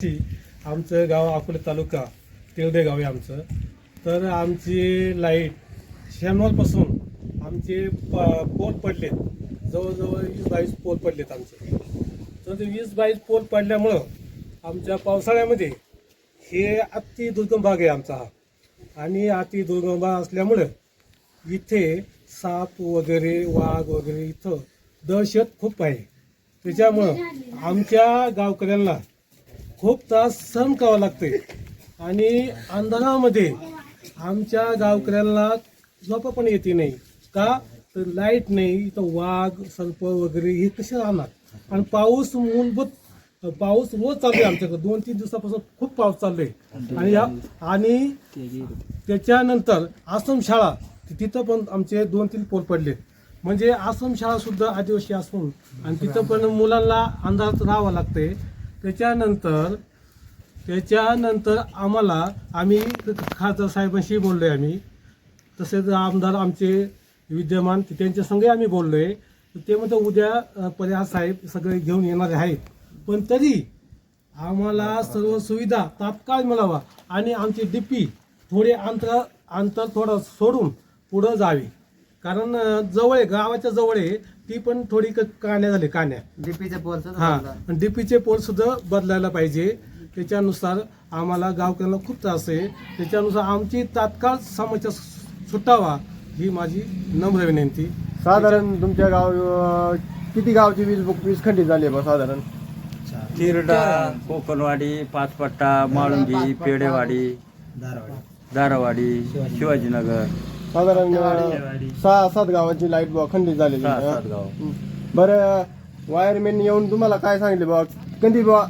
आमचं गाव अकोले तालुका तिळडे गाव आहे आमचं. तर आमची लाइट शनिवारपासून आमचे प पोल पडलेत. जवळजवळ वीस बावीस पोल पडलेत आमचे. तर ते वीस बावीस पोल पडल्यामुळं आमच्या पावसाळ्यामध्ये हे अति दुर्गम भाग आहे आमचा हा. आणि अति दुर्गम भाग असल्यामुळं इथे साप वगैरे वाघ वगैरे इथं दहशत खूप आहे. त्याच्यामुळं आमच्या गावकऱ्यांना खूप त्रास सहन करावा लागते आणि अंधारामध्ये आमच्या गावकऱ्यांना झोपा पण येते नाही. का? तर लाइट नाही इथं वाघ सर्प वगैरे हे कसे राहणार? आणि पाऊस मूलभूत पाऊस रोज चालू आहे आमच्याकडे. दोन तीन दिवसापासून खूप पाऊस चालू आहे. आणि या आणि त्याच्यानंतर आश्रम शाळा तिथं पण आमचे दोन तीन पोर पडले. म्हणजे आश्रम शाळा सुद्धा आदिवासी असून आणि तिथं पण मुलांना अंधारात राहावं लागते त्याच्यानंतर त्याच्यानंतर आम्हाला आम्ही खासदार साहेबांशी आहे आम्ही. तसेच आमदार आमचे विद्यमान त्यांच्या संघ आम्ही बोललोय. ते म्हणतात उद्या पर्याय साहेब सगळे घेऊन येणारे आहेत. पण तरी आम्हाला सर्व सुविधा तात्काळ मिळावा आणि आमची डीपी थोडे अंतर अंतर थोडं सोडून पुढं जावी. कारण जवळ आहे गावाच्या जवळ आहे ती पण थोडी क- काण्या झाली काण्या. डीपीचे पोल हा डीपीचे पोल सुद्धा बदलायला पाहिजे. त्याच्यानुसार आम्हाला गावकऱ्यांना खूप त्रास आहे. त्याच्यानुसार आमची तात्काळ समस्या सु- सुटावा ही माझी नम्र विनंती. साधारण तुमच्या गाव अं, किती गावची वीज वीज खंडित झाली आहे बा साधारण? तिरडा कोकणवाडी पाचपट्टा माळुंगी पेडेवाडी दारावाडी शिवाजीनगर. साधारण सहा सात गावांची लाइट बॉ खंडित झालेली सहा आहे. सात गाव. बरं वायरमॅन येऊन तुम्हाला काय सांगितले बा कधी बा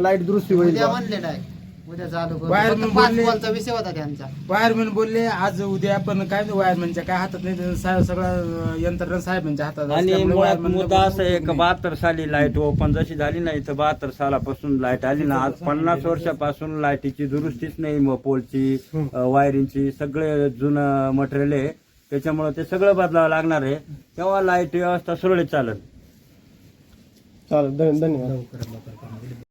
लाइट दुरुस्ती होईल उद्या बा? म्हणलेलं आहे उद्या चालू करू. वायरमन फक्त पाच बोलले- पोलचा विषय होता त्यांचा. वायरमॅन बोलले आज उद्या पण काय नाही वायरमॅनच्या काय हातात नाही साहेब सगळं यंत्रणा साहेबांच्या हातात आणि असल्यामुळे मुळात wireman ला मुद्दा असं आहे उपयोग का नाही. बहात्तर साली लाइट ओपन जशी झाली नाही तर बहात्तर सालापासून लाइट आली ना. आज पन्नास वर्षापासून लाईटीची दुरुस्तीच नाही मग पोलची अ, वायरिंगची सगळे जुनं मटेरियल आहे. त्याच्यामुळे ते सगळं बदलावं लागणार आहे. तेव्हा लाइट व्यवस्था सुरळीत चालेल. चालेल धन्य- धन्यवाद.